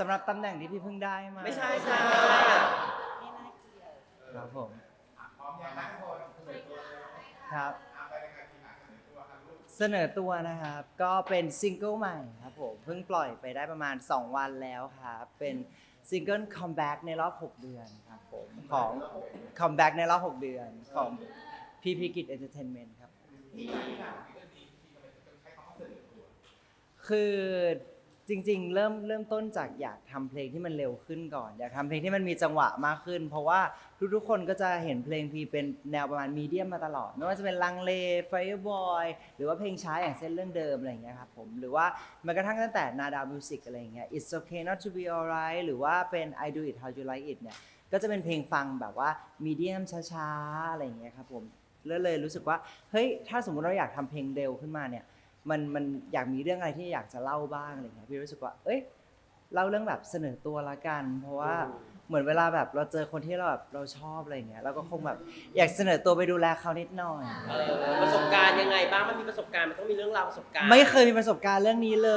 สำหรับตำแหน่งที่พี่เพิ่งได้มาไม่ใช่ใช่ไม่ใช่อะครับผมพร้อมยังนะทุกคนครับ อะไปเลยครับทีมงานเสนอตัวครับลูกเสนอตัวนะครับ ก็เป็นซิงเกิลใหม่ครับผม เพิ่งปล่อยไปได้ประมาณ 2 วันแล้วครับ เป็นซิงเกิลคัมแบ็กในรอบ 6 เดือนครับผม ของคัมแบ็กในรอบ 6 เดือนของพีพีกิจเอนเตอร์เทนเมนต์ครับ ที่มาที่มาของซิงเกิลนี้ที่ทำไมถึงใช้คำว่าเสนอตัวคือ จริง ๆ เริ่มเริ่มต้นจากอยากทำเพลงที่มันเร็วขึ้นก่อน อยากทำเพลงที่มันมีจังหวะมากขึ้น เพราะว่าทุกๆคนก็จะเห็นเพลงพีเป็นแนวประมาณมีเดียมมาตลอด ไม่ว่าจะเป็นลังเลไฟบอยหรือว่าเพลงช้าอย่างเส้นเรื่องเดิมอะไรอย่างเงี้ยครับผมหรือว่าแม้กระทั่งตั้งแต่นาดาวมิวสิกอะไรอย่างเงี้ย it's okay not to be alright หรือว่าเป็น I do it how you like it เนี่ยก็จะเป็นเพลงฟังแบบว่ามีเดียมช้าๆอะไรอย่างเงี้ยครับผมแล้วเลยรู้สึกว่าเฮ้ยถ้าสมมติเราอยากทำเพลงเร็วขึ้นมาเนี่ย มันมันอยากมีเรื่องอะไรที่อยากจะเล่าบ้างอะไรเงี้ยพี่รู้สึกว่า เอ้ยเล่าเรื่องแบบเสนอตัวละกัน เพราะว่าเหมือนเวลาแบบเราเจอคนที่เราแบบเราชอบอะไรเงี้ยเราก็คงแบบอยากเสนอตัวไปดูแลเขานิดหน่อย เออประสบการณ์ยังไงบ้างมันมีประสบการณ์มันต้องมีเรื่องราวประสบการณ์ ไม่เคยมีประสบการณ์เรื่องนี้เล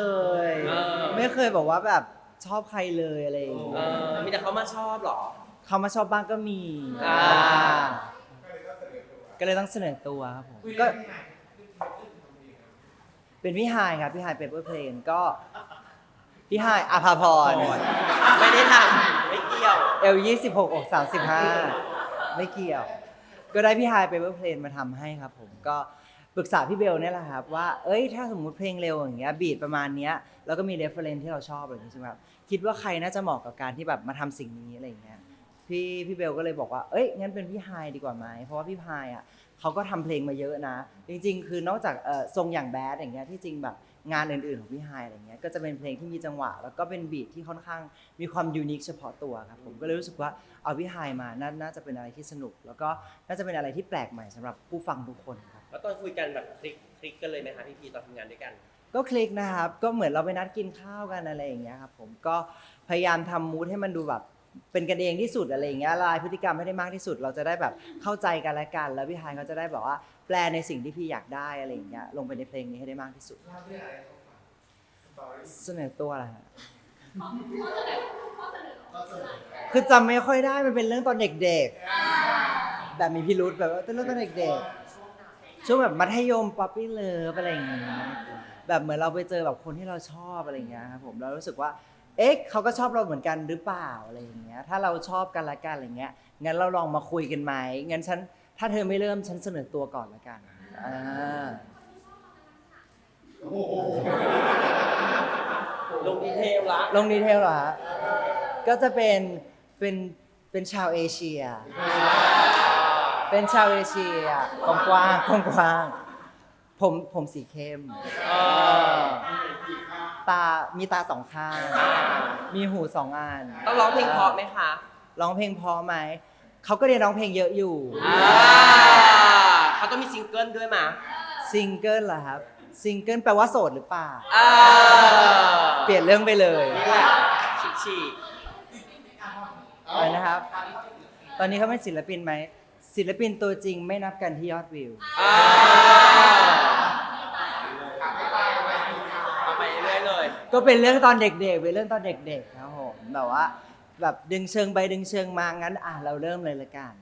ย เออ ไม่เคยบอกว่าแบบชอบใครเลยอะไรอย่างเงี้เอยอมีแต่เขามาชอบเหรอ เขามาชอบบ้างก็มีอ่า ก็เลยต้องเสนอตัวก็เลยต้องเสนอตัวครับผมคุยก็กันที่ไหนขึ้นขึ้นทำดีครับ เป็นพี่ไฮายครับพี่ไฮเปเปอร์เพลนก็พี่ไฮายอภาพรไม่ได้ทำไม่เกี่ยว เอลยี่สิบหกอกสามสิบห้าไม่เกี่ยว ก็ได้พี่ไฮายไปเวอร์เพลนมาทำให้ครับผมก็ปรึกษาพี่เบลเนี่ยแหละครับว่าเอ้ยถ้าสมมุติเพลงเร็วอย่างเงี้ยบีทประมาณเนี้ยแล้วก็มีเรฟเฟรนที่เราชอบอะไรอย่างเงี้ยใช่ไหมครับคิดว่าใครน่าจะเหมาะกับการที่แบบมาทำสิ่งนี้อะไรอย่างเงี้ยพี่พี่เบลก็เลยบอกว่าเอ้ยงั้นเป็นพี่ไฮายดีกว่าไหมเพราะว่าพี่ไฮายอะ เขาก็ทำเพลงมาเยอะนะ จริง ๆ คือนอกจากเอ่อทรงอย่างแบดอย่างเงี้ยที่จริงแบบงานอื่นๆของพี่ไฮายอะไรเงี้ยก็จะเป็นเพลงที่มีจังหวะ แล้วก็เป็นบีทที่ค่อนข้างมีความยูนิคเฉพาะตัวครับผมก็เลยรู้สึกว่าเอาพี่ไฮายมานาน่าจะเป็นอะไรที่สนุก แล้วก็น่าจะเป็นอะไรที่แปลกใหม่สำหรับผู้ฟังทุกคนครับแล้วตอนคุยกันแบบคลิกคลิกกันเลยไหมคะพี่พีตอนทำงานด้วยกัน ก็คลิกนะครับก็เหมือนเราไปนัดกินข้าวกันอะไรอย่างเงี้ยครับผมก็พยายามทำมูทให้มันดูแบบ เป็นกันเองที่สุดอะไรอย่างเงี้ยละลายพฤติกรรมให้ได้มากที่สุด เราจะได้แบบเข้าใจกันและกัน แล้วพี่ฮายเขาจะได้แบบว่าแปลในสิ่งที่พี่อยากได้อะไรอย่างเงี้ยลงไปในเพลงนี้ให้ได้มากที่สุด เรื่องอะไรให้ฟังสตอรี่เสนอตัวแหละฮะก็เสนอคือจำไม่ค่อยได้มันเป็นเรื่องตอนเด็กๆ แบบมีพิรุธแบบว่าเป็นเรื่องตอนเด็กๆ ช่วงแบบมัธยมป๊อปปี้เลิฟอะไรอย่างเงี้ยแบบเหมือนเราไปเจอแบบคนที่เราชอบอะไรอย่างเงี้ยครับผมเรารู้สึกว่า เอ๊ะเขาก็ชอบเราเหมือนกันหรือเปล่าอะไรอย่างเงี้ย ถ้าเราชอบกันละกันอะไรเงี้ย งั้นเราลองมาคุยกันไหมงั้นฉันถ้าเธอไม่เริ่มฉันเสนอตัวก่อนละกันอ่าโอ้โหลงดีเทลละลงดีเทลเหรอฮะก็จะเป็นเป็นเป็นชาวเอเชีย เป็นชาวเอเชียกว้างกว้างๆกว้างๆผมผมสีเข้มเออ ตา มีตาสองข้าง มีหูสองอันต้องร้องเพลงเพราะไหมคะร้องเพลงเพอไหม เขาก็เรียนร้องเพลงเยอะอยู่ อ่าเขาต้องมีซิงเกิลด้วยมาซิงเกิลเหรอครับ ซิงเกิลแปลว่าโสดหรือเปล่า อ่าเปลี่ยนเรื่องไปเลยนี่แหละฉีกฉีกอะไรนะครับ ตอนนี้เขาเป็นศิลปินไหม ศิลปินตัวจริงไม่นับกันที่ยอดวิวอ่าเอาไปเรื่อยๆเลย ก็เป็นเรื่องตอนเด็กๆ เป็นเรื่องตอนเด็กๆครับผมแบบว่า แบบดึงเชิงไปดึงเชิงมางั้นอะเราเริ่มเลยละกัน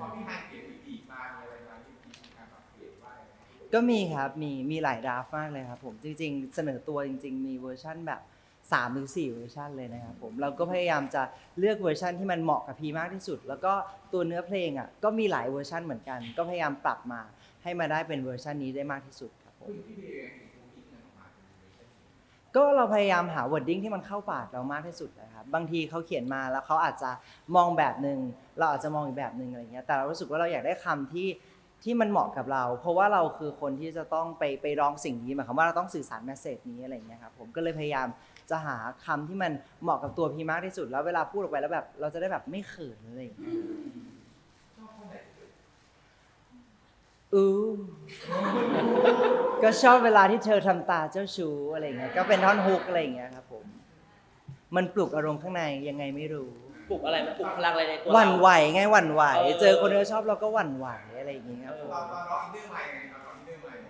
พอพี่ไฮเขียนวิธีมามีอะไรมาวิธีการปรับเปลี่ยนว่าอะไรนะก็มีครับมีมีหลายดราฟต์มากเลยครับผมจริงๆ เสนอตัวจริง ๆ มีเวอร์ชั่นแบบ3หรือ4เวอร์ชันเลยนะครับผมเราก็พยายามจะเลือกเวอร์ชันที่มันเหมาะกับพีมากที่สุด แล้วก็ตัวเนื้อเพลงอะก็มีหลายเวอร์ชันเหมือนกัน ก็พยายามปรับมาให้มาได้เป็นเวอร์ชันนี้ได้มากที่สุดครับผม ซึ่งพี่เองเห็นตรง ก็เราพยายามหาวอร์ดดิ้งที่มันเข้าปากเรามากที่สุดนะครับบางทีเขาเขียนมาแล้วเขาอาจจะมองแบบหนึ่งเราอาจจะมองอีกแบบหนึ่งอะไรเงี้ยแต่เรารู้สึกว่าเราอยากได้คำที่ที่มันเหมาะกับเรา เพราะว่าเราคือคนที่จะต้องไปไปร้องสิ่งนี้หมายความว่าเราต้องสื่อสารแมสเซจนี้อะไรเงี้ยครับผมก็เลยพยายามจะหาคำที่มันเหมาะกับตัวพีมากที่สุด แล้วเวลาพูดออกไปแล้วแบบเราจะได้แบบไม่เขินอะไรอย่างเงี้ย อู้ก็ชอบเวลาที่เธอทำตาเจ้าชู้อะไรเงี้ยก็เป็นท่อนฮุกอะไรอย่างเงี้ยครับผมมันปลุกอารมณ์ข้างในยังไงไม่รู้ ปลุกอะไรมันปลุกพลังอะไรในตัวหวั่นเราไหวไงหวั่นไหว เออ เจอคนที่เราชอบเราก็หวั่นไหวอะไรอย่างเงี้ยครับผม ตอนตอนร้องอินเนอร์ใหม่ไงตอนร้องอินเนอร์ใหม่ไง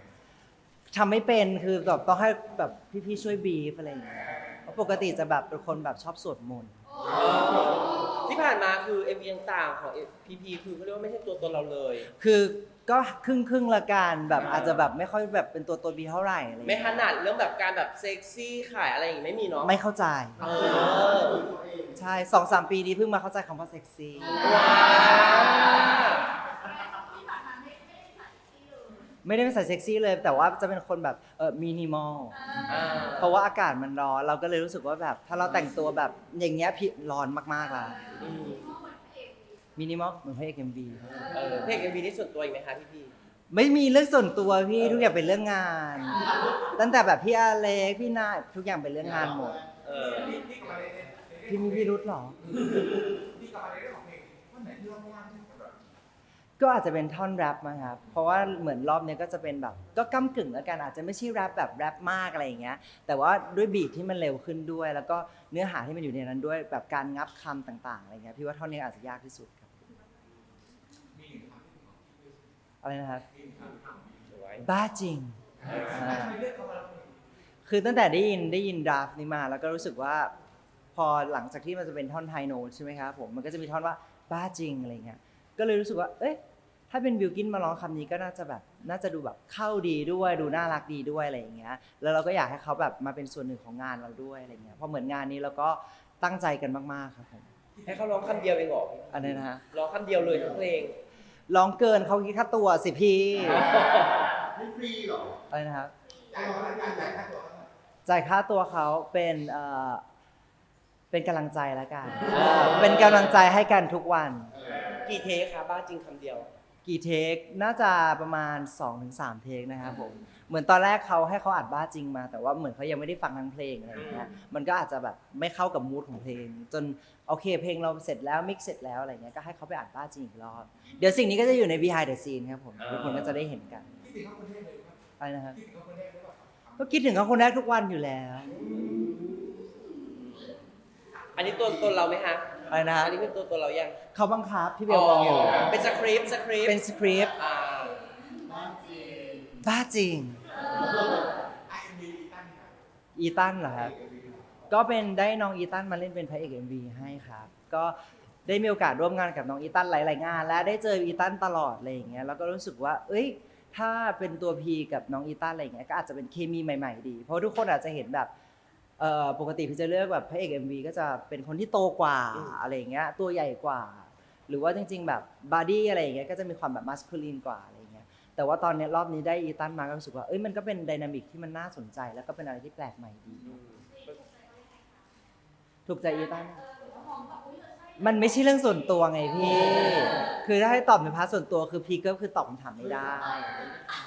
ทำไม่เป็นคือแบบต้องให้แบบพี่ๆช่วยบีฟอะไรอย่างเงี้ยเเพราะปกติจะแบบเป็นคนแบบชอบสวดมนต์ที่ผ่านมาคือ MV ต่างๆของ PP คือเขาเรียกว่าไม่ใช่ตัวตนเราเลย คือ ก็ครึ่งครึ่งๆละกันแบบอาจจะแบบไม่ค่อยแบบเป็นตัวตนบีเท่าไหร่อะไรอย่างไม่เงี้ยถนัดเรื่องแบบการแบบเซ็กซี่ขายอะไรอย่างงี้ไม่มีเนาะไม่เข้าใจ เออใช่สองสามปีนี้เพิ่งมาเข้าใจคำว่าเซ็กซี่ว้าวไม่ได้เป็นสายเซ็กซี่เลย แต่ว่าจะเป็นคนแบบเออมินิมอลอ่าเพราะว่าอากาศมันร้อนเราก็เลยรู้สึกว่าแบบ ถ้าเราแต่งตัวแบบอย่างเงี้ยพี่ร้อนมากๆละอืม มินิมอลเหมือนพระเอกเอ็มบีเออเพลง MV นี่ส่วนตัวอีกไหมคะพี่พีไม่มีเรื่องส่วนตัวพี่ทุกอย่างเป็นเรื่องงาน ตั้งแต่แบบพี่อาเล็กพี่นาทุกอย่างเป็นเรื่องงานหมด เออพี่พี่กับอะไรเนี่ยพี่มีพี่รุธหรอพี่กับอะไรเรื่องของเพลงท่อนไหนที่เราไม่ยากที่สุดแบบก็อาจจะเป็นท่อนแรปมั้งครับ เพราะว่าเหมือนรอบเนี้ยก็จะเป็นแบบ ก็ก้ากึ่งแล้วกันอาจจะไม่ใช่แรปแบบแรปมากอะไรอย่างเงี้ย แต่ว่าด้วยบีทที่มันเร็วขึ้นด้วย แล้วก็เนื้อหาที่มันอยู่ในนั้นด้วยแบบการงับคำต่างๆอะไรเงี้ยพี่ว่าท่อนนี้อาจจะยากที่สุดครับ มีหนึ่งคำที่ของพี่ อะไรนะครับมีหนึ่งคำที่ของพี่สวยบ้าจริงทำไมเลือกเขามาแล้วคือตั้งแต่ได้ยินได้ยินดราฟนี้มา แล้วก็รู้สึกว่า พอหลังจากที่มันจะเป็นท่อนไฮโนตใช่ไหมครับผมมันก็จะมีท่อนว่าบ้าจริงอะไรเงี้ยก็เลยรู้สึกว่า เอ๊ะถ้าเป็นบิวกินมาร้องคำนี้ก็น่าจะแบบน่าจะดูแบบเข้าดีด้วยดูน่ารักดีด้วยอะไรอย่างเงี้ย แล้วเราก็อยากให้เขาแบบมาเป็นส่วนหนึ่งของงานเราด้วยอะไรเงี้ยเพราะเหมือนงานนี้เราก็ตั้งใจกันมากๆครับผมให้เขาร้องคำเดียวเองเหรออันนี้นะฮะร้องคำเดียวเลยทั้งเพลง ร้องเกินเขาคิดค่าตัวสิพี่ไม่ฟรีหรออะไรนะครับจ่ายเท่าไหร่จ่ายค่าตัวเท่าไหร่จ่ายค่าตัวเขาเป็นเอ่อเป็นกำลังใจแล้วกันเออเป็นกำลังใจให้กันทุกวัน กี่เทคคะบ้าจริงคำเดียว กี่เทคน่าจะประมาณ 2-3 เทคนะครับผม เหมือนตอนแรกเขาให้เขาอัดบ้าจริงมา แต่ว่าเหมือนเขายังไม่ได้ฟังทั้งเพลงอะไรอย่างเงี้ยมันก็อาจจะแบบไม่เข้ากับมูดของเพลง จนโอเคเพลงเราเสร็จแล้วมิกเสร็จแล้วอะไรเงี้ยก็ให้เขาไปอัดบ้าจริงอีกรอบเดี๋ยวสิ่งนี้ก็จะอยู่ใน behind the scene ครับผมอ่าทุกคนก็จะได้เห็นกันที่ถึงเขาคนแรกเลยครับอะไรนะครับที่ถึงเขาคนแรกเลยว่าก็คิดถึงเขาคนแรกทุกวันอยู่แล้วอันนี้ตัวตนเราไหมคะอะไรนะฮะอันนี้เป็นตัวตนเรายังเขาบังคับพี่เบลบอกอยู่เป็นสคริปต์สคริปต์เป็นสคริปต์อ่า บ้าจริงไอเอ็มดีตั้งนี่ครับอีตันเหรอครับ ก็เป็นได้น้องอีตันมาเล่นเป็นพระเอกเอ็มวีให้ครับ ก็ได้มีโอกาสร่วมงานกับน้องอีตันหลาย ๆ งาน และได้เจออีตันตลอดอะไรอย่างเงี้ยแล้วก็รู้สึกว่า เอ้ย ถ้าเป็นตัวพีกับน้องอีตันอะไรอย่างเงี้ยก็อาจจะเป็นเคมีใหม่ ๆ ดี เพราะทุกคนอาจจะเห็นแบบเอ่อปกติพี่จะเลือกแบบพระเอก MV ก็จะเป็นคนที่โตกว่าอืมอะไรอย่างเงี้ยตัวใหญ่กว่า หรือว่าจริง ๆ แบบบอดี้อะไรอย่างเงี้ยก็จะมีความแบบมัสคูลีนกว่า แต่ว่าตอนเนี้ยรอบนี้ได้อีตันมาก็รู้สึกว่าเอ้ยมันก็เป็นไดนามิกที่มันน่าสนใจ แล้วก็เป็นอะไรที่แปลกใหม่ดีอืมถูกใจอีตัน มันไม่ใช่เรื่องส่วนตัวไงพี่ คือถ้าให้ตอบในพาร์ทส่วนตัวคือพีก็คือตอบคำถามไม่ได้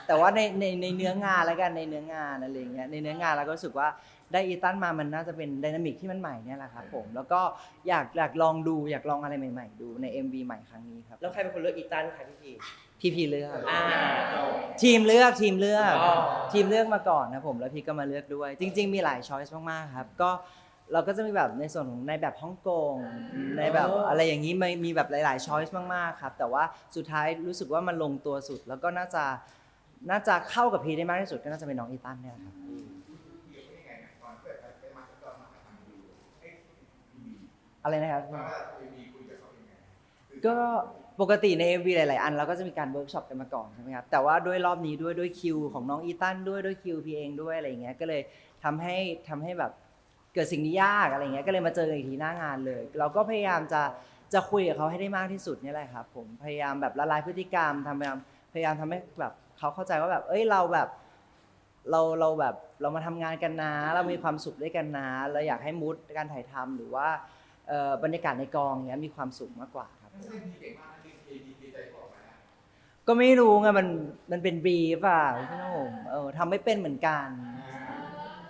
แต่ว่าในในในเนื้องานแล้วกันในเนื้องานอะไรอย่างเงี้ยในเนื้องานเราก็รู้สึกว่าได้อีตันมามันน่าจะเป็นไดนามิกที่มันใหม่เนี่ยแหละครับผมแล้วก็อยากอยากลองดูอยากลองอะไรใหม่ ๆ ดูใน MV ใหม่ครั้งนี้ครับ แล้วใครเป็นคนเลือกอีตันคะพี่พี พี่พีเลือก อ่า ทีมเลือกทีมเลือก อ๋อ ทีมเลือกมาก่อนนะผมแล้วพี่ก็มาเลือกด้วย จริง ๆ มีหลายช้อยส์มากๆครับ ก็เราก็จะมีแบบในส่วนของในแบบฮ่องกงในแบบอะไรอย่างนี้มีมีแบบหลายๆช้อยส์มากๆครับ แต่ว่าสุดท้ายรู้สึกว่ามันลงตัวสุด แล้วก็น่าจะน่าจะเข้ากับพีได้มากที่สุดก็น่าจะเป็นน้องอีตันเนี่ยแหละครับเดี๋ยวเป็นยังไงเนี่ยตอนเกิดไปมาตอนมาทำดูเอ้ยดีอะไรนะครับว่าเอ็มดีคุยกั ปกติใน MV หลาย ๆ อันเราก็จะมีการเวิร์กช็อปกันมาก่อนใช่ไหมครับแต่ว่าด้วยรอบนี้ด้วยด้วยคิวของน้องอีตันด้วยด้วยคิวพีเองด้วยอะไรอย่างเงี้ยก็เลยทำให้ทำให้แบบเกิดสิ่งที่ยากอะไรเงี้ยก็เลยมาเจอกันอีกทีหน้างานเลย เราก็พยายามจะจะคุยกับเขาให้ได้มากที่สุดเนี่ยแหละครับผมพยายามแบบละลายพฤติกรรมทำพยายามพยายามทำให้แบบเขาเข้าใจว่าแบบเอ้ยเราแบบ เราเราแบบเรามาทำงานกันนะ เรามีความสุขด้วยกันนะเราอยากให้มูดการถ่ายทำหรือว่าเอ่อบรรยากาศในกองเงี้ยมีความสุขมากกว่าครับนักแสดงดีเก่งมาก ก็ไม่รู้ไงมันมันเป็นบรีฟอะพี่หนุ่มเออทำไม่เป็นเหมือนกัน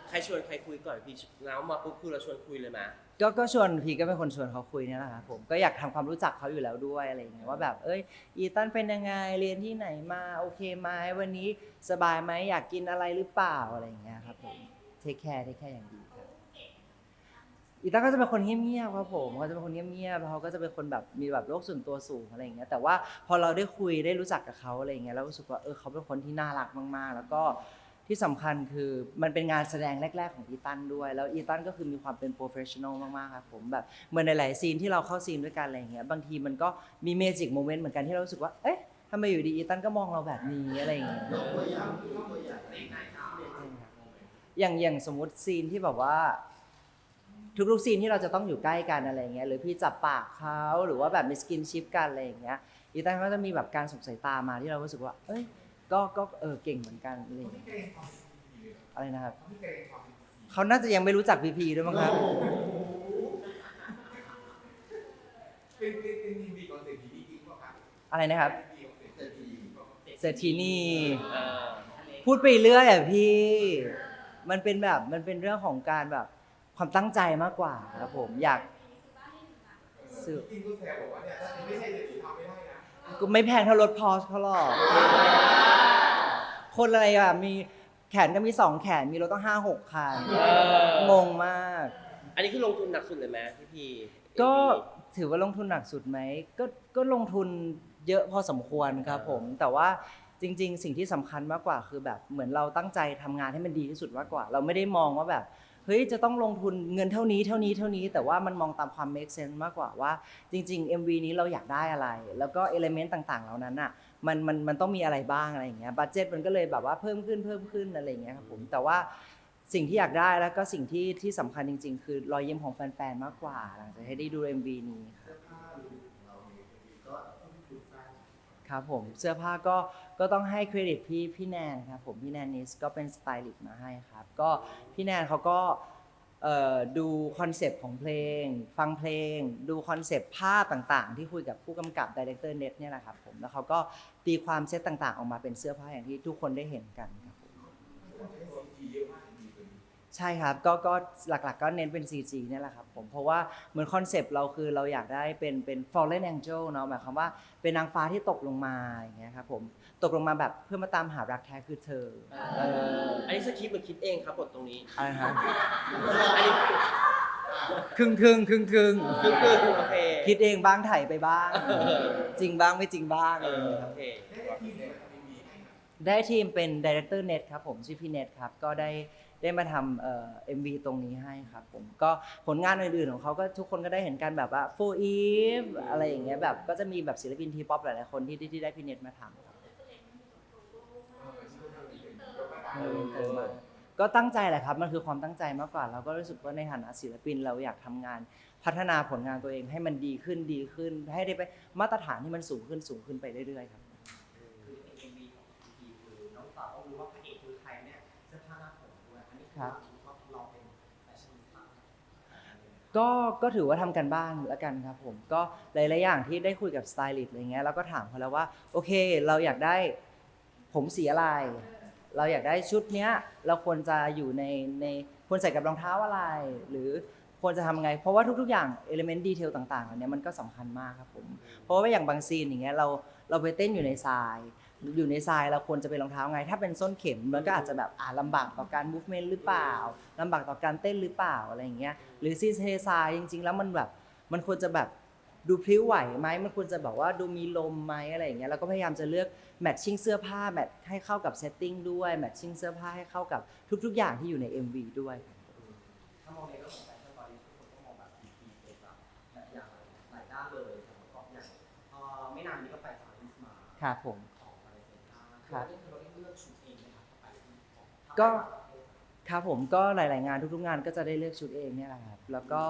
ใครชวนใครคุยก่อนพี่น้ำมาปุ๊บคือเราชวนคุยเลยมาก็ก็ชวนพี่ก็เป็นคนชวนเขาคุยเนี่ยแหละครับผมก็อยากทำความรู้จักเขาอยู่แล้วด้วยอะไรอย่างเงี้ยว่าแบบเอ้ยอีตันเป็นยังไงเรียนที่ไหนมาโอเคไหมวันนี้สบายไหมอยากกินอะไรหรือเปล่าอะไรอย่างเงี้ยครับผมเทคแคร์เทคแคร์อย่างดีครับ อีตันก็จะเป็นคนเงียบๆครับผมเขาจะเป็นคนเงียบๆเขาก็จะเป็นคนแบบมีแบบโลกส่วนตัวสูงอะไรอย่างเงี้ยแต่ว่าพอเราได้คุยได้รู้จักกับเขาอะไรอย่างเงี้ยเรารู้สึกว่าเออเขาเป็นคนที่น่ารักมากๆ แล้วก็ที่สำคัญคือมันเป็นงานแสดงแรก ๆ ของอีตันด้วย แล้วอีตันก็คือมีความเป็นโปรเฟชชั่นอลมากๆครับผมแบบเหมือนหลายๆซีนที่เราเข้าซีนด้วยกันอะไรอย่างเงี้ยบางทีมันก็มีเมจิกโมเมนต์เหมือนกันที่เรารู้สึกว่าเอ๊ะทำไมอยู่ดีอีตันก็มองเราแบบนี้อะไรอย่างเงี้ยอย่างอย่างสมมติซีนที่แบบว่า ทุกๆซีนที่เราจะต้องอยู่ใกล้กันอะไรอย่างเงี้ยหรือพี่จับปากเขาหรือว่าแบบมีสกินชิปกันอะไรอย่างเงี้ยอีตันก็จะมีแบบการส่งสายตามาที่เรารู้สึกว่า เอ้ยก็ก็เออเก่งเหมือนกันอะไรอย่างเงี้ยเกรงความเป็นพีเลยอะไรนะครับเขาน่าจะยังไม่รู้จักพีพีด้วยมั้งครับอะไรนะครับทีวีนเศรษฐีป่ะเศรษฐีนีเออพูดไปเรื่อยอะพี่ มันเป็นแบบมันเป็นเรื่องของการแบบ ความตั้งใจมากกว่าครับผมอยากสื่อจริงก็แซวบอกว่าเนี่ยถ้าไม่ใช่เศรษฐีทำไม่ได้นะก็ไม่แพงเท่ารถพอสเขาหรอก คนอะไรอะมีแขนก็มีสองแขนมีรถต้องห้าหกคันเอองงมาก อันนี้คือลงทุนหนักสุดเลยไหมพี่พีก็ถือว่าลงทุนหนักสุดไหมก็ก็ลงทุนเยอะพอสมควรครับผม แต่ว่าจริง ๆ สิ่งที่สำคัญมากกว่าคือแบบเหมือนเราตั้งใจทำงานให้มันดีที่สุดมากกว่า เราไม่ได้มองว่าแบบ เฮ้ยจะต้องลงทุนเงินเท่านี้เท่านี้เท่านี้ แต่ว่ามันมองตามความ make sense มากกว่าว่า จริง ๆ MV นี้เราอยากได้อะไร แล้วก็เอลเมนต์ต่างๆ เหล่านั้นอะมันมันมันต้องมีอะไรบ้างอะไรอย่างเงี้ยบัตเจ็ตมันก็เลยแบบว่าเพิ่มขึ้นเพิ่มขึ้นอะไรอย่างเงี้ยครับผมแต่ว่าสิ่งที่อยากได้แล้วก็สิ่งที่ที่สำคัญจริง ๆ คือรอยยิ้มของแฟนๆมากกว่า หลังจากที่ได้ดู MV นี้ ครับผมเสื้อผ้าก็ก็ต้องให้เครดิตพี่พี่แนนครับผมพี่แนนนิสก็เป็นสไตลิสต์มาให้ครับ ก็พี่แนนเขาก็เอ่อดูคอนเซปต์ของเพลง ฟังเพลง ดูคอนเซปต์ภาพต่างๆ ที่คุยกับผู้กำกับดีเรคเตอร์เน็ตเนี่ยแหละครับผมแล้วเขาก็ตีความเซตต่างๆ ออกมาเป็นเสื้อผ้าอย่างที่ทุกคนได้เห็นกันครับ ใช่ครับก็ก็หลักๆก็เน้นเป็น CG เนี่ยแหละครับผมเพราะว่าเหมือนคอนเซปต์เราคือเราอยากได้เป็นเป็น fallen angel เนาะหมายความว่าเป็นนางฟ้าที่ตกลงมาอย่างเงี้ยครับผมตกลงมาแบบเพื่อมาตามหารักแท้คือเธอเอออันนี้สคริปต์มันคิดเองครับบทตรงนี้อะไรครับอันนี้ครึ่งครึ่งครึ่งครึ่งคือคือโอเคคิดเองบ้างไถ่ายไปบ้างเออจริงบ้างไม่จริงบ้างเออคโอรับ เคได้ทีวีมาทำทีวีให้นะได้ทีมเป็นดีเรคเตอร์เน็ตครับผมชื่อพี่เน็ตครับก็ได้ ได้มาทำเอ่อ MV ตรงนี้ให้ครับผมก็ผลงานอื่นๆของเขาก็ทุกคนก็ได้เห็นกันแบบว่า For Eve อะไรอย่างเงี้ยแบบก็จะมีแบบศิลปินทีป๊อปหลายๆคนที่ที่ที่ได้พี่เน็ตมาทำครับเออเออก็ตั้งใจแหละครับมันคือความตั้งใจมากกว่าเราก็รู้สึกว่าในฐานะศิลปินเราอยากทำงาน พัฒนาผลงานตัวเองให้มันดีขึ้นดีขึ้น ให้ได้ไปมาตรฐานที่มันสูงขึ้นสูงขึ้นไปเรื่อยๆครับ ก็ก็ถือว่าทำกันบ้านแล้วกันครับผมก็หลายๆอย่างที่ได้คุยกับสไตลิสต์อะไรเงี้ยแล้วก็ถามเขาแล้วว่าโอเค เราอยากได้ผมสีอะไร เราอยากได้ชุดเนี้ย เราควรจะอยู่ในในควรใส่กับรองเท้าอะไร หรือควรจะทำไง เพราะว่าทุก ๆ อย่างเอลิเมนต์ดีเทลต่างๆเหล่านี้มันก็สำคัญมากครับผม เพราะว่าอย่างบางซีนอย่างเงี้ยเราเราไปเต้นอยู่ในทราย อยู่ในทรายเราควรจะเป็นรองเท้าไง ถ้าเป็นส้นเข็มมันก็อาจจะแบบอ่าลำบากต่อการ movement หรือเปล่าลำบากต่อการเต้นหรือเปล่าอะไรอย่างเงี้ยหรือซีเททรายจริง ๆ แล้วมันแบบมันควรจะแบบดูพลิ้วไหวไหมมันควรจะแบบว่าดูมีลมไหมอะไรอย่างเงี้ยเราก็พยายามจะเลือกแมทชิ่งเสื้อผ้าแมทให้เข้ากับเซตติ้งด้วยแมทชิ่งเสื้อผ้าให้เข้ากับทุก ๆ อย่างที่อยู่ใน MV ด้วยครับถ้ามองในเรื่องของแฟชั่นตอนนี้ทุกคนก็มองแบบพีพีเป็นแบบแบบอย่างหลายด้านเลยครับก็อย่างเอ่อไม่นานนี้ก็ไปปารีสมาครับผม ครับก็ครับผมก็หลาย ๆ งานทุก ๆ งานก็จะได้เลือกชุดเองเนี่ยแหละครับแล้วก็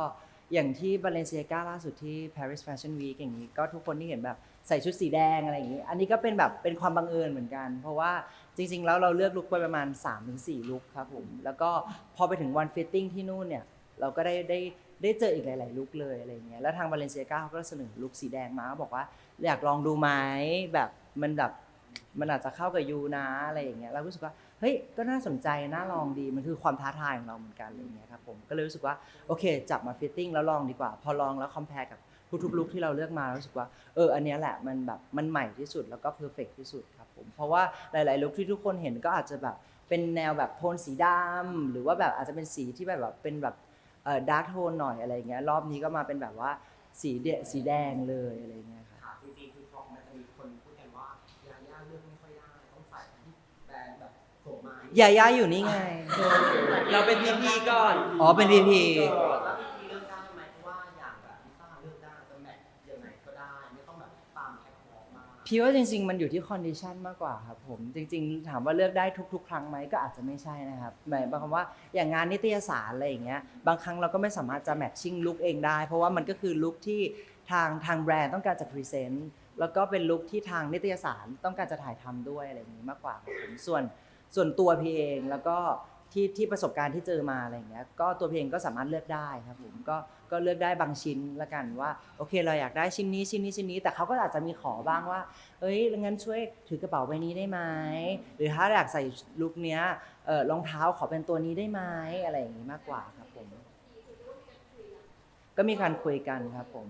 อย่างที่บาเลนเซียกาล่าสุดที่ Paris Fashion Week อย่างนี้ก็ทุกคนที่เห็นแบบใส่ชุดสีแดงอะไรอย่างนี้ อันนี้ก็เป็นแบบเป็นความบังเอิญเหมือนกัน เพราะว่าจริง ๆ แล้วเราเลือกลุคไปประมาณ 3-4 ลุคครับผมแล้วก็พอไปถึงวันฟิตติ้งที่นู่นเนี่ยเราก็ได้ได้ได้เจออีกหลาย ๆ ลุคเลยอะไรอย่างเงี้ยแล้วทางบาเลนเซียกาเขาก็เสนอลุคสีแดงมาบอกว่า อยากลองดูไหมแบบมันแบบ มันอาจจะเข้ากับยูนะอะไรอย่างเงี้ยเรารู้สึกว่าเฮ้ยก็น่าสนใจน่าลองดีมันคือความท้าทายของเราเหมือนกันอะไรเงี้ยครับผมก็เลยรู้สึกว่าโอเค จับมาฟิตติ้งแล้วลองดีกว่า พอลองแล้วคอมเพลกับทุกๆลุคที่เราเลือกมารู้สึกว่าเอออันนี้แหละมันแบบมันใหม่ที่สุดแล้วก็เพอร์เฟกที่สุดครับผมเพราะว่าหลายๆลุคที่ทุกคนเห็นก็อาจจะแบบเป็นแนวแบบโทนสีดำหรือว่าแบบอาจจะเป็นสีที่แบบแบบเป็นแบบเอ่อดาร์กโทนหน่อยอะไรเงี้ยรอบนี้ก็มาเป็นแบบว่าสีเดสีแดงเลยอะไรเงี้ยคือพอมันจะมีคนพูดกันว่า ยาย่าเลือกไม่ค่อยได้ต้องใส่ที่แบรนด์แบบส่งมายาย่าอยู่นี่ไง เราเป็นพีพีก่อนอ๋อ เป็น VP ก่อนแล้วพี่เลือกได้ไหมเพราะว่าอย่างแบบลิซ่าเลือกได้จะแมทยังไงก็ได้ไม่ต้องแบบตามแพ็คของมาพี่ว่าจริง ๆ มันอยู่ที่คอนดิชันมากกว่าครับผมจริง ๆ ถามว่าเลือกได้ทุก ๆ ครั้งไหมก็อาจจะไม่ใช่นะครับหมายความว่าอย่างงานนิตยสารอะไรอย่างเงี้ยบางครั้งเราก็ไม่สามารถจะแมทชิ่งลุคเองได้ เพราะว่ามันก็คือลุคที่ทางทางแบรนด์ต้องการจะพรีเซนต์แล้วก็เป็นลุคที่ทางนิตยสารต้องการจะถ่ายทำด้วยอะไรอย่างนี้มากกว่าครับผมส่วน ส่วนตัวพี่เองแล้วก็ที่ที่ประสบการณ์ที่เจอมาอะไรอย่างเงี้ยก็ตัวเพี่เองก็สามารถเลือกได้ครับผมก็ก็เลือกได้บางชิ้นละกันว่าโอเคเราอยากได้ชิ้นนี้ชิ้นนี้ชิ้นนี้ แต่เขาก็อาจจะมีขอบ้างว่า เอ้ยงั้นช่วยถือกระเป๋าใบนี้ได้ไหมหรือถ้าอยากใส่ลุคเนี้ยเออรองเท้าขอเป็นตัวนี้ได้ไหมอะไรอย่างนี้มากกว่าครับผมก็มีการคุยกันครับผม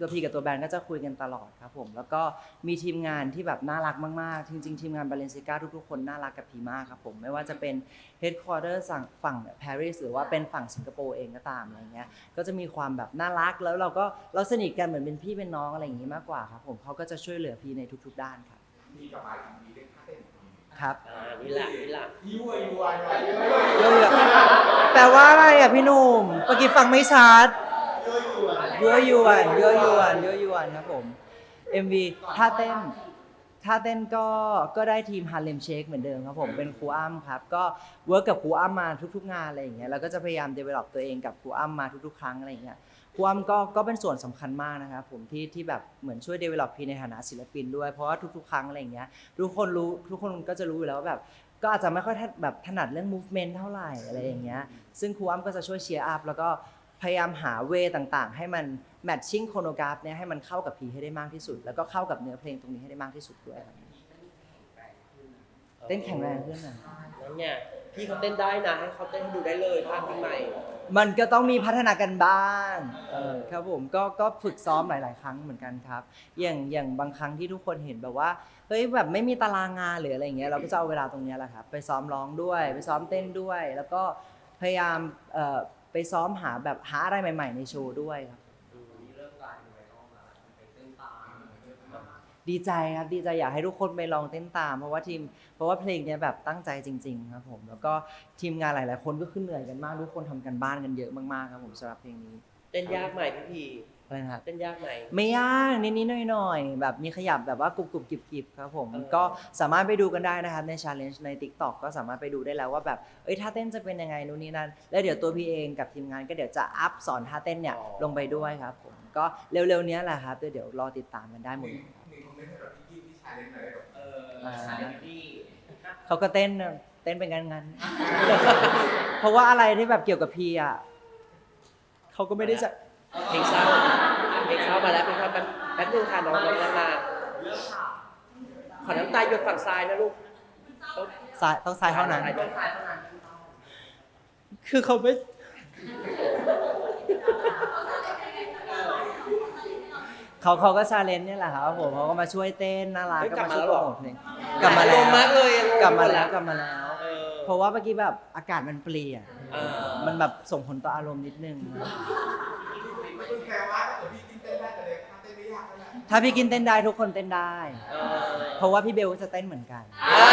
ตัวพีกับตัวแบรนด์ก็จะคุยกันตลอดครับผม แล้วก็มีทีมงานที่แบบน่ารักมากๆ จริง ๆ ทีมงานบาเลนซิก้าทุกๆ คนน่ารักกับพีมากครับผม ไม่ว่าจะเป็นเฮดค q u เตอร์ฝั่งปารีสหรือว่าเป็นฝั่งสิงคโปร์เองก็ตามอะไรเงี้ย ก็จะมีความแบบน่ารักแล้วเราก็เราสนิทกันเหมือนเป็นพี่เป็นน้องอะไรอย่างนี้มากกว่าครับผมเขาก็จะช่วยเหลือพีในทุก ๆ ด้านครับมีกับมาอีกมีเรื่องท่าเต้นอีกทีครับอ่านี่แหละนี่แหละยั่วยั่วยั่วเยอะๆแปลว่าอะไรอะพี่หนุ่มเมื่อกี้ฟังไม่ชัด ยั่วยวนยั่วยวนยั่วยวนครับผม MV ท่าเต้นท่าเต้นก็ก็ได้ทีม Harlem Shake เหมือนเดิมครับผมเป็นครูอ้ำครับ ก็เวิร์กกับครูอ้ำมาทุก ๆ งานอะไรอย่างเงี้ยแล้วก็จะพยายาม develop ตัวเองกับครูอ้ำมาทุกๆ ครั้งอะไรอย่างเงี้ยครูอ้ำก็ก็เป็นส่วนสำคัญมากนะครับผมที่ที่แบบเหมือนช่วย develop พีในฐานะศิลปินด้วยเพราะว่าทุกๆ ครั้งอะไรอย่างเงี้ยทุกคนรู้ทุกคนก็จะรู้อยู่แล้วว่าแบบก็อาจจะไม่ค่อยถนัดแบบถนัดเรื่อง movement เท่าไหร่อะไรอย่างเงี้ยซึ่งครูอ้ำก็จะช่วยเชียร์อัพแล้วก็ พยายามหาเวต่างๆ ให้มันแมทชิ่งโคโนกราฟเนี่ยให้มันเข้ากับพีให้ได้มากที่สุด แล้วก็เข้ากับเนื้อเพลงตรงนี้ให้ได้มากที่สุดด้วยครับเต้นแข็งแรงขึ้นนะนั่นไงพี่เขาเต้นได้นะให้เขาเต้นให้ดูได้เลยท่าเพลงใหม่ มันก็ต้องมีพัฒนากันบ้างเออครับผมก็ก็ฝึกซ้อมหลาย ๆ ครั้งเหมือนกันครับ อย่างอย่างบางครั้งที่ทุกคนเห็นแบบว่าเฮ้ยแบบไม่มีตารางงานหรืออะไรอย่างเงี้ยเราก็จะเอาเวลาตรงเนี้ยแหละครับไปซ้อมร้องด้วย ไปซ้อมเต้นด้วย แล้วก็พยายามเอ่อ ไปซ้อมหาแบบหาอะไรใหม่ ๆ ในโชว์ด้วยครับวันนี้เริ่มกลายเป็นไวรัลมาไปเต้นตามดีใจครับดีใจอยากให้ทุกคนไปลองเต้นตาม เพราะว่าทีมเพราะว่าเพลงเนี้ยแบบตั้งใจจริง ๆ ครับผม แล้วก็ทีมงานหลาย ๆ คนก็ขึ้นเหนื่อยกันมากทุกคนทำกันบ้านกันเยอะมากๆครับผมสำหรับเพลงนี้ เต้นยากไหมพี่พี อะไรนะครับเต้นยากไหม ไม่ยากนิดๆหน่อยๆแบบมีขยับแบบว่ากรุบกรุบๆกิบๆครับผม เออ ก็สามารถไปดูกันได้นะครับ ใน challenge ใน TikTok ก็สามารถไปดูได้แล้วว่าแบบเอ้ยท่าเต้นจะเป็นยังไงนู่นนี่นั่นแล้วเดี๋ยวตัวพี่เองกับทีมงานก็เดี๋ยวจะอัพสอนท่าเต้นเนี่ยลงไปด้วยครับผมก็เร็วๆเนี้ยแหละครับเดี๋ยวเดี๋ยวรอติดตามกันได้หมดเลยครับหนึ่งคอมเมนต์ให้แบบพี่กี้ที่ชาเลนจ์หน่อยได้แบบเอออ่าชาเลนจ์ที่เขาก็เต้นนะเต้นเป็นงานๆเพราะว่าอะไรที่แบบเกี่ยวกับพีอะเขาก็ไม่ได้จะ เพลงเศร้าเพลงเศร้ามาแล้วเพลงเศร้าแป๊บแป๊บนึงค่ะน้องน้องน้ำตาเริ่มค่ะขอน้ำตาหยดฝั่งซ้ายนะลูกต้องสายต้องสายเท่านั้นซ้ายเริ่มถ่ายเท่านั้นคือเขาไม่เขาเขาก็ชาเลนจ์เนี่ยแหละครับผมเขาก็มาช่วยเต้นน่ารักก็มาช่วยโปเหรอรโมทเพลงกลับมาแล้ยอรณ์มากเลยกลับมาแล้วกลับมาแล้ว เพราะว่าเมื่อกี้แบบอากาศมันเปลี่ยนมันแบบส่งผลต่ออารมณ์นิดนึง คุณแคร์ว่าถ้าเกิดพี่กินเต้นได้แต่เด็กท่าเต้นไม่ยากแล้วแหละถ้าพี่กินเต้นได้ทุกคนเต้นได้เออเพราะว่าพี่เบลจะเต้นเหมือนกัน อ่า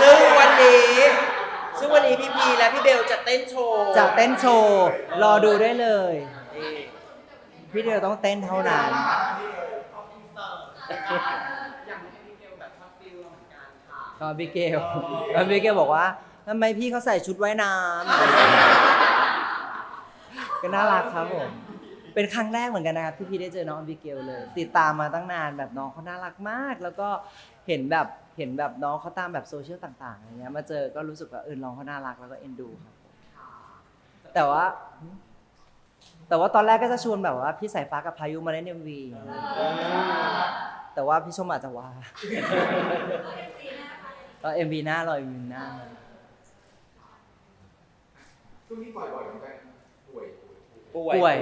ซึ่งวันนี้ ซึ่งวันนี้พี่พีและพี่เบลจะเต้นโชว์จะเต้นโชว์ รอดูได้เลย นี่พี่เดียวต้องเต้นเท่านั้นอย่างให้พี่เกลแบบชอบฟิลเราเหมือนกันค่ะก็บิเกลแล้วบิเกลบอกว่าทำไมพี่เขาใส่ชุดว่ายน้ำ ก็น่ารักครับผม เป็นครั้งแรกเหมือนกันนะครับที่พี่ได้เจอน้องบิเกลเลย ติดตามมาตั้งนานแบบน้องเขาน่ารักมาก แล้วก็เห็นแบบเห็นแบบน้องเขาตามแบบโซเชียลต่างๆอะไรเงี้ยมาเจอก็รู้สึกว่าเออน้องเขาน่ารักแล้วก็เอ็นดูครับผมแต่ว่า แต่ว่าตอนแรกก็จะชวนแบบว่าพี่สายฟ้ากับพายุมาเล่นเอ็มวีแต่ว่าพี่ชมอาจจะว่าก็เอ็มวีหน้ารอเอ็มวีหน้าช่วงนี้ปล่อยบ่อยเหมือนกัน ป่วยป่วย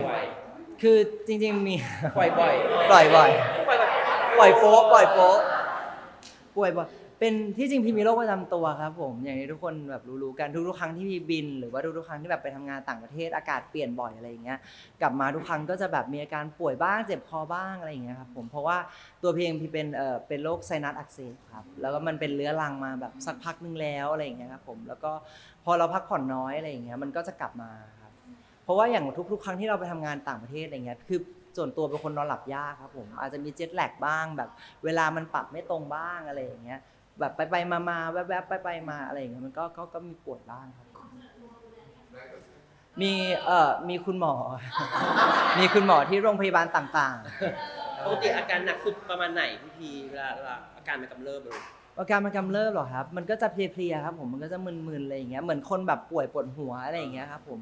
คือจริงๆมี ป่วยบ่อยปล่อยบ่อย ป่วยแบบปล่อยโป๊ะปล่อยโป๊ะป่วยบ่อยเเป็นที่จริงพี่มีโรคประจำตัวครับ ผม อย่างที่ทุกคนแบบรู้ๆกันทุกๆครั้งที่พี่บิน หรือว่าทุกๆครั้งที่แบบไปทำงานต่างประเทศอากาศเปลี่ยนบ่อยอะไรอย่างเงี้ย กลับมาทุกครั้งก็จะแบบมีอาการป่วยบ้างเจ็บคอบ้างอะไรอย่างเงี้ยครับผมเพราะว่าตัวพี่เองพี่เป็นเอ่อเป็นโรคไซนัสอักเสบครับแล้วก็มันเป็นเรื้อรังมาแบบสักพักนึงแล้วอะไรอย่างเงี้ยครับผมแล้วก็พอเราพักผ่อนน้อยอะไรอย่างเงี้ยมันก็จะกลับมาครับ เพราะว่าอย่างทุกๆ ครั้งที่เราไปทำงานต่างประเทศอะไรเงี้ยคือส่วนตัวเป็นคนนอนหลับยากครับผมอาจจะมีเจ็ตแลกบ้างแบบ เวลามันปรับไม่ตรงบ้างอะไรอย่างเงี้ยแบบไปไปมามาแวบแวบไปไปมาอะไรอย่างเงี้ยมันก็ก็ก็มีปวดบ้างครับมีเอ่อมีคุณหมอ มีคุณหมอที่โรงพยาบาลต่างปกติอาการหนักสุดประมาณไหนพี่พีเวลาเวลาอาการมันกำเริบเลยๆอาการมันกำเริบเหรอครับ มันก็จะเพลียๆครับผมมันก็จะมึนๆอะไรอย่างเงี้ยเหมือนคนแบบป่วยปวดหัวอะไรอย่างเงี้ยครับผม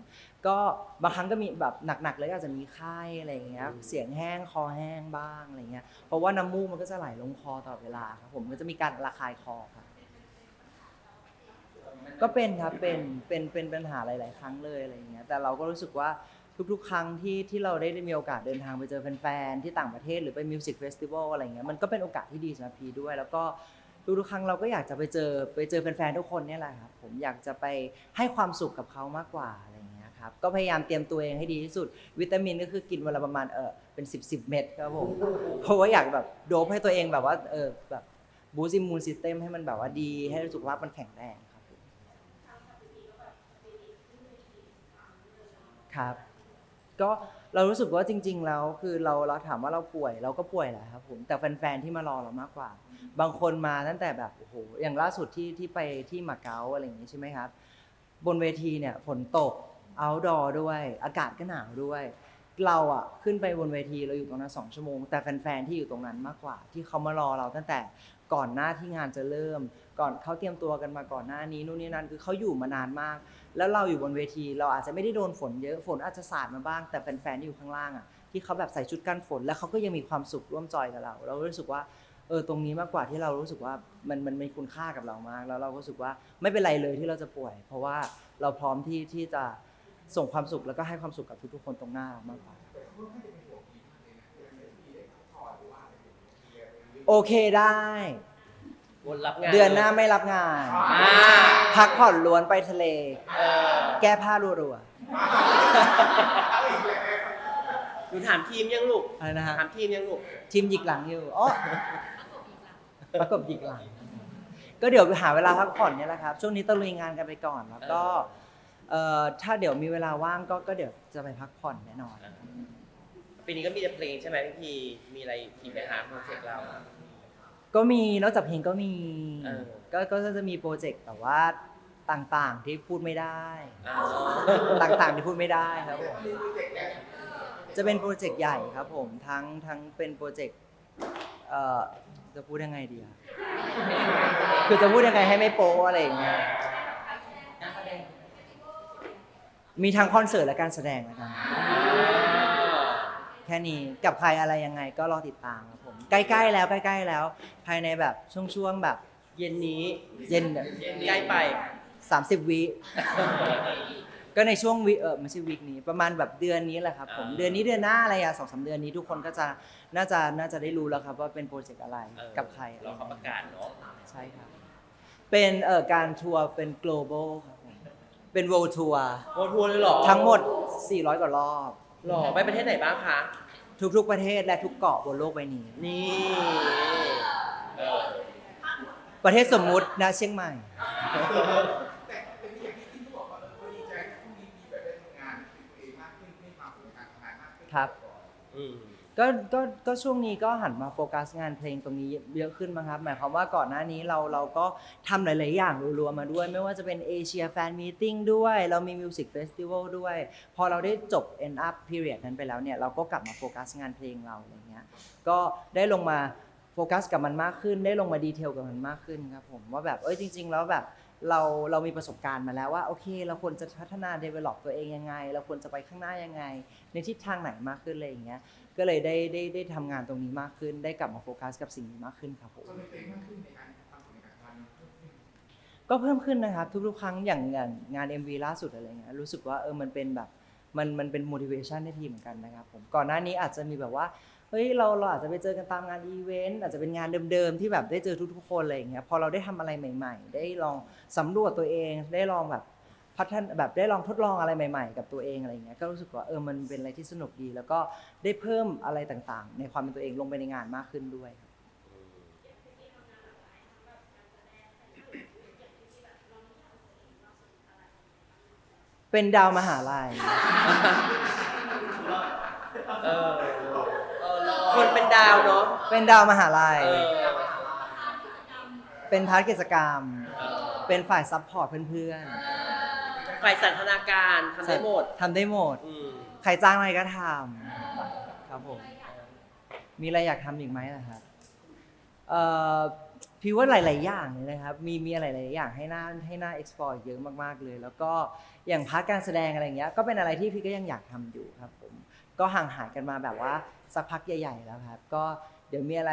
ก็บางครั้งก็มีแบบหนักๆเลยก็อาจจะมีไข้อะไรอย่างเงี้ย เสียงแห้งคอแห้งบ้างอะไรเงี้ย เพราะว่าน้ำมูกมันก็จะไหลลงคอตลอดเวลาครับผมก็จะมีการระคายคอครับก็เป็นครับเป็นเป็นเป็นปัญหาหลาย ๆ ครั้งเลยอะไรอย่างเงี้ย แต่เราก็รู้สึกว่าทุกๆ ครั้งที่ที่เราได้มีโอกาสเดินทางไปเจอแฟนๆที่ต่างประเทศหรือไปมิวสิกเฟสติวัลอะไรเงี้ยมันก็เป็นโอกาสที่ดีสำหรับพีด้วย แล้วก็ทุกๆครั้งเราก็อยากจะไปเจอไปเจอแฟนๆทุกคนเนี่ยแหละครับผมอยากจะไปให้ความสุขกับเขามากกว่า ครับ ก็พยายามเตรียมตัวเองให้ดีที่สุด วิตามินก็คือกินวันละประมาณเออเป็น 10 10 เม็ดครับผมเพราะว่าอยากแบบโดปให้ตัวเองแบบว่าเออแบบบูสต์อิมมูนซิสเต็มให้มันแบบว่าดีให้สุขภาพมันแข็งแรงครับผมครับก็เรารู้สึกว่าจริง ๆ แล้วคือเราเราถามว่าเราป่วยเราก็ป่วยแหละครับผมแต่แฟนๆที่มารอเรามากกว่า บางคนมาตั้งแต่แบบโอ้โหอย่างล่าสุดที่ที่ไปที่มาเก๊าอะไรอย่างนี้ใช่ไหมครับ บนเวทีเนี่ยฝนตก เอาดอด้วย อากาศก็หนาวด้วย เราอะขึ้นไปบนเวทีเราอยู่ตรงนั้นสองชั่วโมง แต่แฟนๆที่อยู่ตรงนั้นมากกว่า ที่เขามารอเราตั้งแต่ก่อนหน้าที่งานจะเริ่ม ก่อนเขาเตรียมตัวกันมาก่อนหน้านี้นู่นนี่นั่นคือเขาอยู่มานานมาก แล้วเราอยู่บนเวที เราอาจจะไม่ได้โดนฝนเยอะฝนอาจจะสาดมาบ้าง แต่แฟนๆที่อยู่ข้างล่างอะที่เขาแบบใส่ชุดกันฝน แล้วเขาก็ยังมีความสุขร่วมจอยกับเรา เรารู้สึกว่าเออตรงนี้มากกว่าที่เรารู้สึกว่ามันมันมีคุณค่ากับเรามาก แล้วเราก็รู้สึกว่าไม่เป็นไรเลยที่เราจะป่วย เพราะว่าเราพร้อมที่ที่จะ ส่งความสุขแล้วก็ให้ความสุขกับทุกๆคนตรงหน้าเรามากกว่าแต่เขาไม่ได้เป็นห่วงพีมากเลยนะเวลาไม่ได้พักผ่อนหรือว่าอะไรอย่างเงี้ยโอเคได้ วนรับงานเดือนหน้าไม่รับงาน อ่าพักผ่อนล้วนไปทะเล เออแก้ผ้ารัวเอาอีกแล้วหนูถามทีมยังลูก ๆอะไรนะฮะถามทีมยังลูก ทีมหยิกหลังอยู่อ๋อประกบหยิกหลัง ก็เดี๋ยวหาเวลาพักผ่อนเนี่ยแหละครับ ช่วงนี้ตะลุยงานกันไปก่อน แล้วก็เอ่ อถ้าเดี๋ยวมีเวลาว่างก็ก็เดี๋ยวจะไปพักผ่อนแน่นอน ปีนี้ก็มีแต่เพลงใช่ไหมพี่พีมีอะไรทีมไปหาโปรเจกต์เรา ก็มีนอกจากเพลงก็มี เออ ก็ก็จะมีโปรเจกต์แต่ว่าต่างๆที่พูดไม่ได้อ๋อต่างๆที่พูดไม่ได้ครับผมมีโปรเจกต์ใหญ่จะเป็นโปรเจกต์ใหญ่ครับผมทั้งทั้งเป็นโปรเจกต์เอ่อจะพูดยังไงดีอะคือจะพูดยังไงให้ไม่โป๊อะไรอย่างเงี้ย การแสดง มีทั้งคอนเสิร์ตและการแสดงแล้วกันแค่นี้กับใครอะไรยังไงก็รอติดตามครับผมใกล้ๆแล้วใกล้ ๆ แล้ว ภายในแบบช่วงๆแบบ เย็นนี้เย็นใกล้ไป 30 วิก็ในช่วงวิเออไม่ใช่วีคนี้ประมาณแบบเดือนนี้แหละครับผมอ่าเดือนนี้เดือนหน้าอะไรอะสองสามเดือนนี้ทุกคนก็จะน่าจะน่าจะได้รู้แล้วครับว่าเป็นโปรเจกต์อะไรเออกับใครอะไรรอเขาประกาศเนาะใช่ครับ เป็นเอ่อการทัวร์เป็น global ครับผม เป็น world tour โมทัวร์เลยเหรอทั้งหมด 400 กว่ารอบ หรอไปประเทศไหนบ้างคะทุกๆประเทศและทุกเกาะบนโลกใบนี้ นี่เออประเทศสมมุตินะเชียงใหม่ แต่เป็นอย่างที่ที่เขาบอกว่าเออเขาดีใจที่พรุ่งนี้มีแบบได้ทำงานเป็นตัวเองมากขึ้นมีความสุขในการทำงานมากขึ้นครับ อืม ก็ก็ก็ช่วงนี้ก็หันมาโฟกัสงานเพลงตรงนี้เยอะขึ้นมั้งครับ หมายความว่าก่อนหน้านี้เราเราก็ทำหลาย ๆ อย่างรวมๆมาด้วย ไม่ว่าจะเป็นเอเชียแฟนมีติ้งด้วย เรามีมิวสิกเฟสติวัลด้วย พอเราได้จบ end up period นั้นไปแล้วเนี่ย เราก็กลับมาโฟกัสงานเพลงเราอะไรเงี้ยก็ได้ลงมาโฟกัสกับมันมากขึ้น ได้ลงมาดีเทลกับมันมากขึ้นครับผมว่าแบบเอ้ยจริง ๆ แล้วแบบเราเรามีประสบการณ์มาแล้วว่าโอเค เราควรจะพัฒนา develop ตัวเองยังไง เราควรจะไปข้างหน้ายังไง ในทิศทางไหนมากขึ้นอะไรอย่างเงี้ย ก็เลยได้ได้ได้ทำงานตรงนี้มากขึ้น ได้กลับมาโฟกัสกับสิ่งนี้มากขึ้นครับผมก็เพิ่มขึ้นนะครับ ทุกๆครั้งอย่างอย่างงาน MV ล่าสุดอะไรเงี้ยรู้สึกว่าเออมันเป็นแบบมันมันเป็น motivation ให้ทีมเหมือนกันนะครับผมก่อนหน้านี้อาจจะมีแบบว่าเฮ้ยเราเราอาจจะไปเจอกันตามงานอีเวนต์อาจจะเป็นงานเดิมๆที่แบบได้เจอทุกๆคนอะไรอย่างเงี้ยพอเราได้ทำอะไรใหม่ ๆ ได้ลองสำรวจตัวเองได้ลองแบบ พัฒนาแบบได้ลองทดลองอะไรใหม่ๆ กับตัวเองอะไรอย่างเงี้ยก็รู้สึกว่าเออมันเป็นอะไรที่สนุกดี แล้วก็ได้เพิ่มอะไรต่างๆ ในความเป็นตัวเองลงไปในงานมากขึ้นด้วยครับเป็นดาวมหาลัยเออคนเป็นดาวเนาะเป็นดาวมหาลัยเป็นพาร์ทกิจกรรมเออเป็นฝ่ายซัพพอร์ตเพื่อน ฝ่ายสันทนาการๆทำได้หมดทำได้หมด อืมใครจ้างอะไรก็ทำครับผม มีอะไรอยากทำอีกไหมล่ะครับเอ่อพี่ว่าหลาย ๆ อย่างเลยนะครับ มีมีอะไรหลายๆอย่างให้น่าให้น่า explore เยอะมากๆเลย แล้วก็อย่างพาร์ทการแสดงอะไรอย่างเงี้ย ก็เป็นอะไรที่พี่ก็ยังอยากทำอยู่ครับผม ก็ห่างหายกันมาแบบว่าสักพักใหญ่ ๆ แล้วครับ ก็เดี๋ยวมีอะไร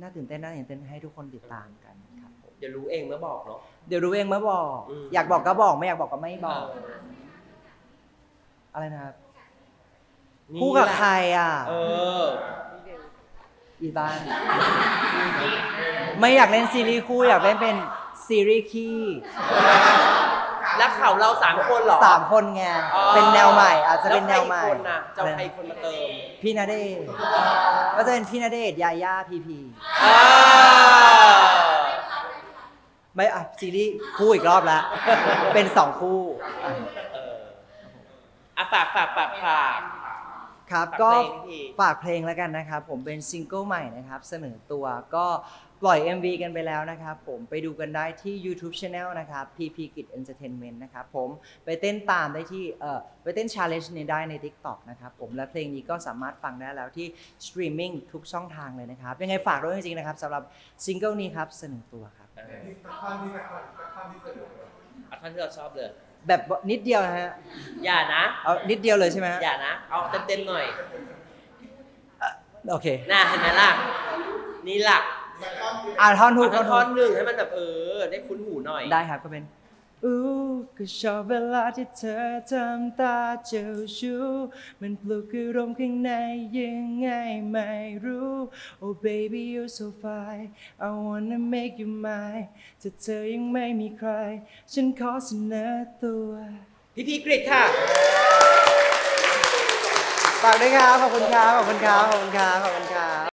น่าตื่นเต้นน่าตื่นเต้นให้ทุกคนติดตามกันครับผม เดี๋ยวรู้เองเมื่อบอกเนาะ เดี๋ยวรู้เองเมื่อบอก อืม อยากบอกก็บอกไม่อยากบอกก็ไม่บอกเอออะไรนะครับนี่คู่กับแหละใครอะเออ อีบ้าน ไม่อยากเล่นซีรีส์คู่อยากเล่นเป็นซีรีส์ขี้แล้วเขาเราสามคนเหรอสามคนไงอ๋อเป็นแนวใหม่อาจจะเป็นแนวใหม่แล้วใครอีกคนน่ะจะเอาใครอีกคนมาเติมพี่นาเดชน์ก็จะเป็นพี่นาเดชน์ยาย่าพีพีอ่า ไม่อะซีรีส์คู่อีกรอบแล้วเป็นสองคู่อะเอออะฝากฝากฝากฝาก ครับฝากก็เพลงพี่ ฝากเพลงแล้วกันนะครับ ผมเป็นซิงเกิลใหม่นะครับ เสนอตัวก็ปล่อย MV กันไปแล้วนะครับ ผมไปดูกันได้ที่ YouTube Channel นะครับ PP Kid Entertainment นะครับผมไปเต้นตามได้ที่เอ่อไปเต้น Challenge นี้ได้ใน TikTok นะครับผมและเพลงนี้ก็สามารถฟังได้แล้วที่สตรีมมิ่งทุกช่องทางเลยนะครับ ยังไงฝากด้วยจริงๆนะครับสำหรับซิงเกิลนี้ครับเสนอตัวครับเออ ที่ท่อนที่ท่อนท่อนที่สนุกเอาท่านที่เราชอบเลย แบบนิดเดียวนะฮะ อย่านะ เอานิดเดียวเลยใช่ไหมฮะอย่านะ เอาเต็มๆหน่อย โอเคน่าเห็นไหมล่ะ นี่ล่ะอ่านท่อนทุกเอาท่อนหนึ่งให้มันแบบเออ ได้คุ้นหูหน่อย ได้ครับก็เป็นอู้ ก็ชอบเวลาที่เธอทำตาเจ้าชู้มันปลุกอารมณ์ข้างในยังไงไม่รู้ Oh baby you're so fine I wanna make you mine ถ้าเธอยังไม่มีใคร ฉันขอเสนอตัว พี่พีกริดค่ะฝากด้วยครับขอบคุณครับขอบคุณครับขอบคุณครับขอบคุณครับ